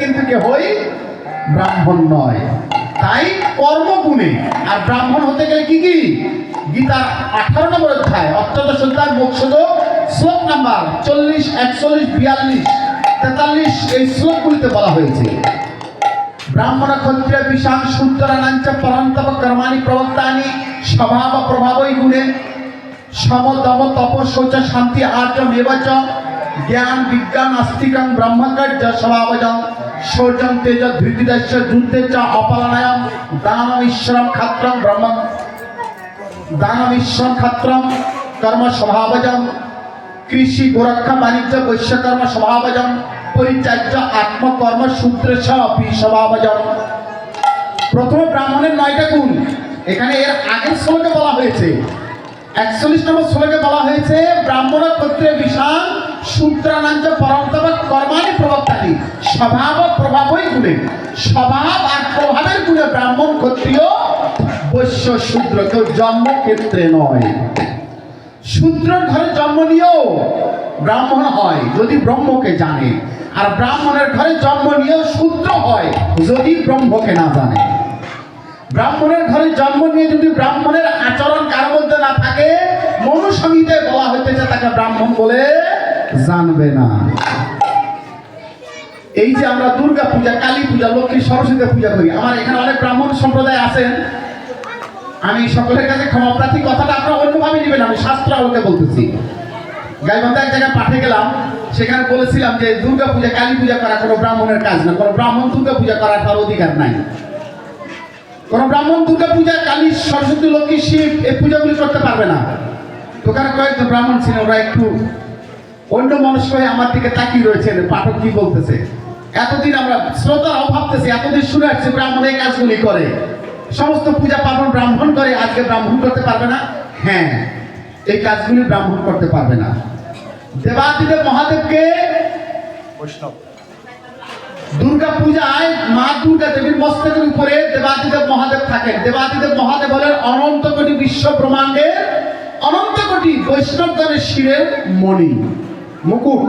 কিন্তু কেহই ব্রাহ্মণ নয়। তাই কর্মগুণে। আর ব্রাহ্মণ হতে গেলে কি কি? গীতার আঠারো নম্বর অধ্যায়, অত্যন্ত সুন্দর মোক্ষদ শ্লোক নাম্বার চল্লিশ, একচল্লিশ, বিয়াল্লিশ, তেতাল্লিশ, এই শ্লোকগুলিতে বলা হয়েছে। ব্রাহ্মণ ক্ষত্রিয় বিশাল শূদ্রানাঞ্চ পরন্তপ কর্মাণি প্রবক্তানি স্বভাব প্রভাবই গুণে। সম দম তপ শৌচ শান্তি আর্য মেবচ জ্ঞান, বিজ্ঞান, আস্তিকং ব্রহ্মকার্য স্বভাবজং শৌচং তেজ ধৃতিদস্য যুদ্ধে চ অপলানায়ম দানম ঈশ্বরম খাত্রম ব্রহ্ম দানম ঈশ্বর খাত্রম, কর্ম স্বভাবজং কৃষি, গোরক্ষা, বাণিজ্য বৈশ্যকর্ম স্বভাবজং পরিচার্য, আত্মকর্ম, সূত্রে অপি স্বভাবজং প্রথমে ব্রাহ্মণের নয়টা গুণ। এখানে এর আগের শ্লোকে বলা হয়েছে। একচল্লিশ নম্বর শ্লোকে বলা হয়েছে, ব্রাহ্মণ ক্ষত্রিয় বিশাল সূত্রানাঞ্চ পরন্তব কর্মানি প্রবক্তানি স্বভাব ও প্রভাবই গুণে। স্বভাব আর প্রভাবের গুণে ব্রাহ্মণ ক্ষত্রিয়, বৈশ্য শূদ্র, কেউ জন্মক্ষেত্রে নয়। শূদ্রের ঘরে জন্ম নিয়েও ব্রাহ্মণ হয়, যদি ব্রহ্মকে জানে। আর ব্রাহ্মণের ঘরে জন্ম নিয়েও শূদ্র হয়, যদি ব্রহ্মকে না জানে। ব্রাহ্মণের ঘরে জন্ম নিয়ে যদি ব্রাহ্মণের আচরণ কার মধ্যে না থাকে মনুসংহিতায় বলা হইতেছে তাকে ব্রাহ্মণ বলে জানবে না। এই যে আমরা দুর্গা পূজা, কালী পূজা, লক্ষ্মী সরস্বতী পূজা করি, আমার এখানে অনেক ব্রাহ্মণ সম্প্রদায় আছেন। আমি সকলের কাছে ক্ষমা প্রার্থী, কথাটা আপনারা অন্যভাবে নেবেন, আমি শাস্ত্র আলোকে বলতেছি। গাইবান্ধা এক জায়গায় পাঠে গেলাম, সেখানে বলেছিলাম যে দুর্গা পূজা, কালী পূজা করা কোনো ব্রাহ্মণের কাজ না, কোনো ব্রাহ্মণ দুর্গা পূজা করার তার অধিকার নাই। কোন ব্রাহ্মণ দুর্গা পূজা, কালী, সরস্বতী, লক্ষ্মী, শিব, এই পূজাগুলি করতে পারবে না। ওখানে কয়েকজন ব্রাহ্মণ ছিল, ওরা একটু অন্য মানুষ হয়ে আমার দিকে তাকিয়ে রয়েছেন, পাঠক কি বলতেছে? এতদিন আমরা শ্রোতারাও ভাবতেছি এতদিন শুনে আসছে ব্রাহ্মণ এই কাজগুলি করে। সমস্ত পূজা পার্বণ ব্রাহ্মণ করে আজকে ব্রাহ্মণ করতে পারবে না? হ্যাঁ এই কাজগুলি ব্রাহ্মণ করতে পারবে না। দেবাদিদেব মহাদেবকে বৈষ্ণব। দুর্গা পূজায় মা দুর্গা দেবীর মস্তকের উপরে দেবাদিদেব মহাদেব থাকেন। দেবাদিদেব মহাদেব হলেন অনন্ত কোটি বিশ্ব ব্রহ্মাণ্ডের অনন্ত কোটি বৈষ্ণবগণের শিরের মণি। মুকুট।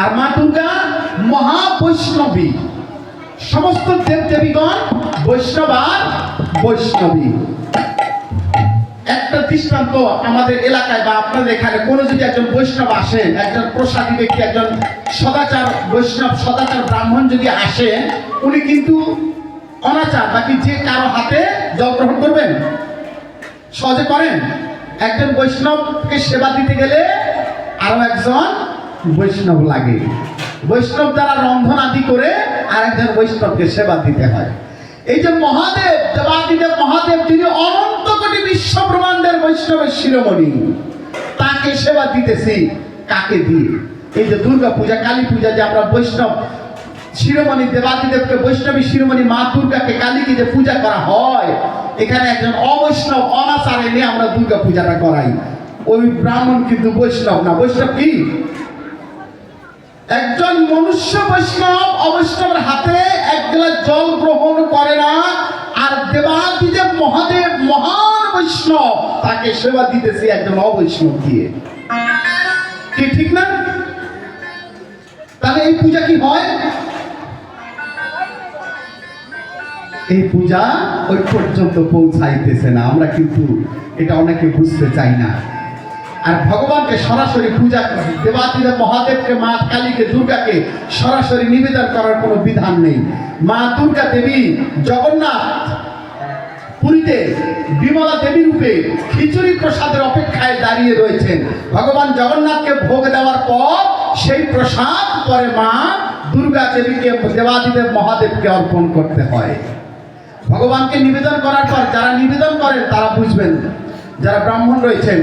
আর মা দুর্গা মহাবৈষ্ণবী। সমস্ত দেব দেবীগণ বৈষ্ণব। আর বৈষ্ণবী একটা দৃষ্টান্ত আমাদের এলাকায় বা আপনাদের এখানে, কোনো যদি একজন বৈষ্ণব আসেন একজন প্রসাদী ব্যক্তি, একজন সদাচার বৈষ্ণব, সদাচার ব্রাহ্মণ যদি আসেন উনি কিন্তু অনাচার, বাকি যে কারও হাতে জল গ্রহণ করবেন, সহজে করেন। একজন বৈষ্ণবকে সেবা দিতে গেলে আরও একজন বৈষ্ণব লাগে। বৈষ্ণব দ্বারা রন্ধন আদি করে আর একজন বৈষ্ণবকে সেবা দিতে হয়। এই যে মহাদেব, দেবাদিদেব, মহাদেব তিনি অনন্ত কোটি বিশ্ব ব্রহ্মাণ্ডের বৈষ্ণবের শিরোমণি, তাকে সেবা দিতেছি, কাকে দিয়ে? এই যে দুর্গা পূজা, কালী পূজা যে আমরা বৈষ্ণব শিরোমণি, দেবাদিদেবকে বৈষ্ণবী শিরোমণি, মা দুর্গাকে কালীকে যে পূজা করা হয়, এখানে একজন অবৈষ্ণব অনাচারে নিয়ে আমরা দুর্গা পূজাটা করাই। ওই ব্রাহ্মণ কিন্তু বৈষ্ণব না। বৈষ্ণব কি? একজন মনুষ্য বৈষ্ণব অবৈষ্ণবের হাতে এক গ্লাস জল গ্রহণ করে না, আর দেবাদিদেব মহাদেব, মহান বৈষ্ণব, তাকে সেবা দিতেছে একজন অবৈষ্ণব দিয়ে। কি ঠিক না? তাহলে এই পূজা কি হয়? এই পূজা ওই পর্যন্ত পৌঁছাইতেছে না, আমরা কিন্তু এটা অনেকে বুঝতে চাই না। আর ভগবানকে সরাসরি পূজা দেবাদিদেব মহাদেবকে, মা কালীকে, দুর্গাকে সরাসরি নিবেদন করার কোনো বিধান নেই। মা দুর্গা দেবী জগন্নাথ পুরীতে বিমলা দেবী রূপে খিচুড়ি প্রসাদের অপেক্ষায় দাঁড়িয়ে রয়েছেন। ভগবান জগন্নাথকে ভোগ দেওয়ার পর সেই প্রসাদ পরে মা দুর্গা দেবীকে, দেবাদিদেব মহাদেবকে অর্পণ করতে হয়। ভগবানকে নিবেদন করার পর যারা নিবেদন করেন তারা বুঝবেন, যারা ব্রাহ্মণ রয়েছেন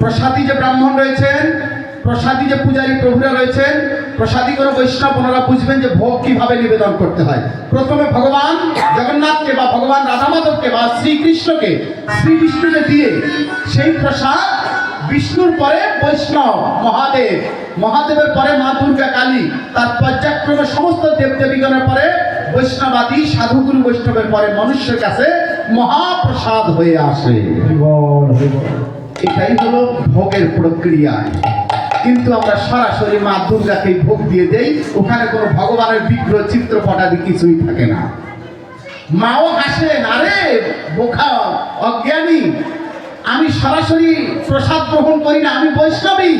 প্রসাদী যে ব্রাহ্মণ রয়েছেন, প্রসাদী যে পূজারী প্রভুরা রয়েছেন, প্রসাদী কোনো বৈষ্ণব ওনারা বুঝবেন যে ভোগ কীভাবে নিবেদন করতে হয়। প্রথমে ভগবান জগন্নাথকে বা ভগবান রাধা মাধবকে বা শ্রীকৃষ্ণকে শ্রীকৃষ্ণকে দিয়ে সেই প্রসাদ বিষ্ণুর পরে বৈষ্ণব, মহাদেব, মহাদেবের পরে মা দুর্গা কালী, তার পর্যায়ক্রমে সমস্ত দেবদেবীগণের পরে বৈষ্ণবাদী, সাধুগুরু বৈষ্ণবের পরে মনুষ্যের কাছে মহাপ্রসাদ হয়ে আসে। এটাই হলো ভোগের প্রক্রিয়া। কিন্তু আমরা সরাসরি মা দুর্গাকে ভোগ দিয়ে দেই, ওখানে কোনো ভগবানের বিগ্রহ চিত্রপটাদি কিছুই থাকে না। মাও হাসেন, আরে বোখা অজ্ঞানী, আমি সরাসরি প্রসাদ গ্রহণ করি না, আমি বৈষ্ণবী।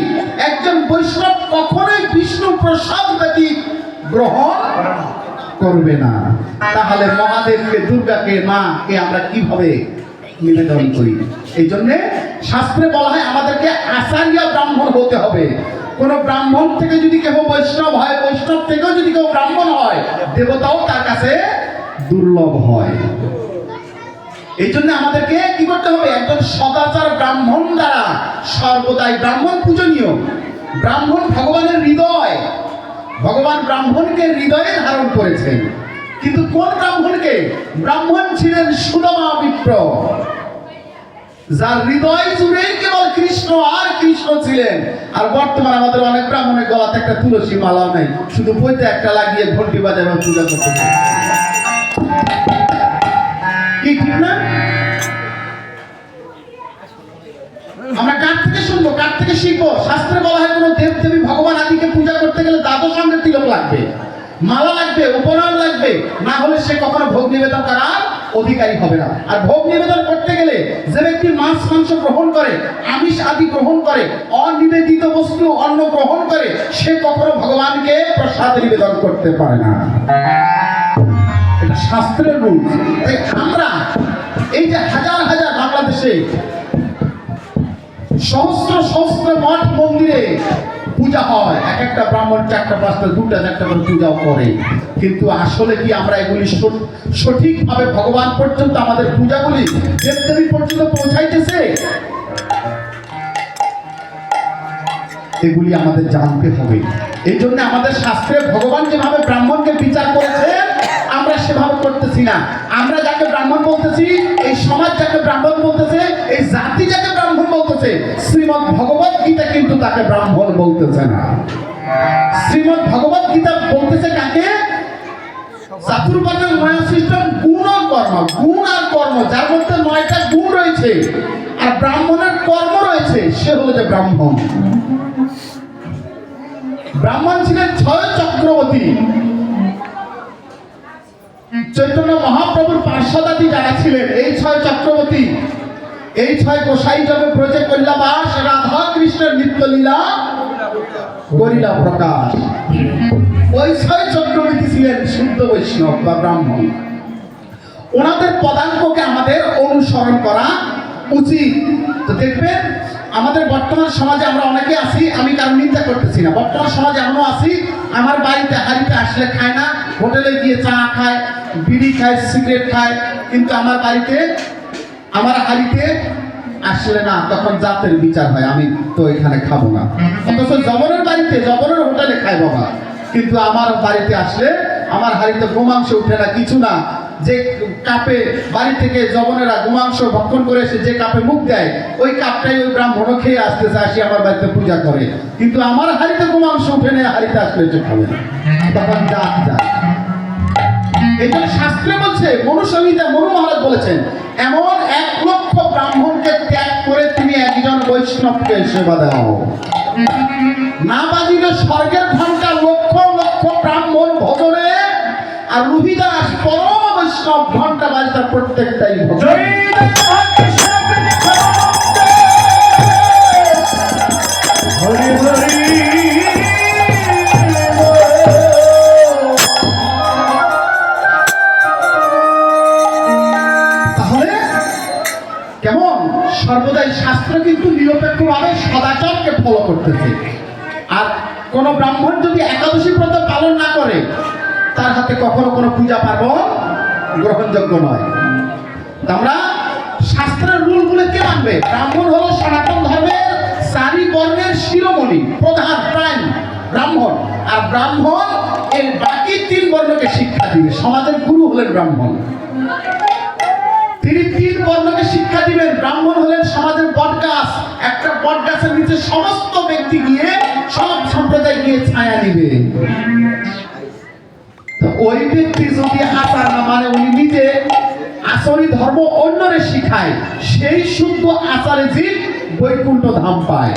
একজন বৈষ্ণব কখনোই বিষ্ণু প্রসাদ ব্যতীত গ্রহণ করবে না। তাহলে মহাদেবকে, দুর্গাকে, মাকে আমরা কীভাবে নিবেদন করি? এই জন্যে শাস্ত্রে বলা হয় আমাদেরকে আচার্য ব্রাহ্মণ হতে হবে। কোন ব্রাহ্মণ থেকে যদি কেউ বৈষ্ণব হয়, বৈষ্ণব থেকেও যদি কেউ ব্রাহ্মণ হয়, দেবতাও তার কাছে দুর্লভ হয়। এই জন্য আমাদেরকে কি করতে হবে? একজন সদাচার ব্রাহ্মণ দ্বারা সর্বদাই ব্রাহ্মণ পূজনীয়। ব্রাহ্মণ ভগবানের হৃদয়। ভগবান ব্রাহ্মণকে হৃদয়ে ধারণ করেছেন। কিন্তু কোন ব্রাহ্মণকে? ব্রাহ্মণ ছিলেন সুদমা বিপ্র যার হৃদয় জুড়ে কেবল কৃষ্ণ আর কৃষ্ণ ছিলেন। আর বর্তমানে আমাদের অনেক ব্রাহ্মণের গলাতে একটা তুলসী মালাও নেই। শুধু বইতে একটা লাগিয়ে ঘন্টি এবং পূজা করতে কি, ঠিক না? আমরা কার থেকে শুনব? কার থেকে শিখব? শাস্ত্রে বলা হয় কোনো দেব দেবী ভগবান আদিকে পূজা করতে গেলে দ্বাদশ অঙ্গের তিলক লাগবে। মালা লাগবে, উপনয়ন লাগবে। না হলে সে কখনো ভোগ নিবেদন করার অধিকারী হবে না। আর ভোগ নিবেদন করতে গেলে যে ব্যক্তি মাছ, মাংস গ্রহণ করে, আমিষ আদি গ্রহণ করে, অনিবেদিত বস্তু অন্ন গ্রহণ করে, সে কখনো ভগবানকে প্রসাদ নিবেদন করতে পারে না। শাস্ত্রের রূল। তাই আমরা এই যে হাজার হাজার বাংলাদেশে সহস্র সহস্র মঠ মন্দিরে পূজা হয়। এক একটা ব্রাহ্মণ চারটা পাঁচটা দুটা, চারটা করে পূজাও করে। কিন্তু আসলে কি আমরা এগুলি সঠ- সঠিকভাবে ভগবান পর্যন্ত আমাদের পূজাগুলি দেবদেবী পর্যন্ত পৌঁছাইতেছে? এগুলি আমাদের জানতে হবে। এই জন্য আমাদের শাস্ত্রে ভগবান যেভাবে ব্রাহ্মণকে বিচার করেছেন আমরা সেভাবে করতেছি না। আমরা যাকে ব্রাহ্মণ বলতেছি, এই সমাজ যাকে ব্রাহ্মণ বলতেছে, এই জাতি যাকে ব্রাহ্মণ বলতেছে, শ্রীমদ ভগবত তাকে ব্রাহ্মণ বলতেছে না। শ্রীমদ ভগবত গীতা বলতেছে কাকে? গুণ আর কর্ম। গুণ আর কর্ম, যার মধ্যে নয়টা গুণ রয়েছে, আর ব্রাহ্মণের কর্ম রয়েছে, সে হলো যে ব্রাহ্মণ। ব্রাহ্মণ ছিলেন ছয় চক্রবর্তী। চৈতন্য মহাপ্রভুর পার্শ্বদাদি যারা ছিলেন, এই ছয় চক্রবর্তী এই ছয় গোসাই জবে ব্রজে কল্যাবাস রাধা কৃষ্ণের নিত্যলীলা করিলা প্রকাশ। ওই ছয় চক্রবর্তী ছিলেন শুদ্ধ বৈষ্ণব বা ব্রাহ্মণ। ওনাদের পদাঙ্ককে আমাদের অনুসরণ করা উচিত। তো দেখবেন, আমাদের বর্তমান সমাজে আমরা অনেকে আছি, আমি কারণ নিন্দা করতেছি না। বর্তমান সমাজে এমনও আছি, আমার বাড়িতে হাড়িতে আসলে খায় না, হোটেলে গিয়ে চা খায়, বিড়ি খায়, সিগারেট খায়, কিন্তু আমার বাড়িতে, আমার হাড়িতে আসলে না, তখন জাতের বিচার হয়, আমি তো এখানে খাব না। অথচ জবরের বাড়িতে, জবরের হোটেলে খায় বাবা কিন্তু আমার বাড়িতে আসলে আমার হাড়িতে গোমাংস উঠে না, কিছু না। যে কাপে বাড়ি থেকে জবনেরা গোমাংস ভক্ষণ করে এসে যে কাপে মুখ দেয়, ওই কাপটাই ওই ব্রাহ্মণ খেয়ে আসতেছে, আসি আমার বাড়িতে পূজা করে। কিন্তু আমার হাড়িতে গোমাংস উঠে নেই হাড়িতে আসলে যে খাবে না। তখন জাত জাত। জন্য শাস্ত্রে বলছে মনুসংহিতা মনু মহারাজ বলেছেন, এমন এক লক্ষ ব্রাহ্মণকে ত্যাগ করে তুমি একজন বৈষ্ণবকে সেবা দাও। না বাজিলে স্বর্গের ঘণ্টা লক্ষ লক্ষ ব্রাহ্মণ ভজনে, আর রুহিদাস পরম বৈষ্ণব ঘণ্টা বাজিতা প্রত্যেকটাই ভজন। কেমন? সর্বদাই শাস্ত্র কিন্তু নিরপেক্ষভাবে সদাচারকে ফলো করতেছে। আর কোন ব্রাহ্মণ যদি একাদশী ব্রত পালন না করে, তার হাতে কখনো কোনো পূজা পার্বণ গ্রহণযোগ্য নয়। আমরা শাস্ত্রের রুলগুলো কে মানবে? ব্রাহ্মণ হলো সনাতন ধর্মের চারি বর্ণের শিরোমণি, প্রধান, প্রাণ, ব্রাহ্মণ। আর ব্রাহ্মণ এর বাকি তিন বর্ণকে শিক্ষা দিবে। সমাজের গুরু হলেন ব্রাহ্মণ। তিনি তিন বর্ণকে শিক্ষা দিবেন। ব্রাহ্মণ হলেন সমাজের বটগাছ। একটা বটগাছের নিচে সমস্ত ব্যক্তি গিয়ে সব সম্প্রদায় গিয়ে ছায়া তো ওই ব্যক্তি যদি আচার না মানে উনি নিজে আসরি ধর্ম অন্যরে শিখায়, সেই শুদ্ধ আচারে জীব বৈকুণ্ঠ ধাম পায়।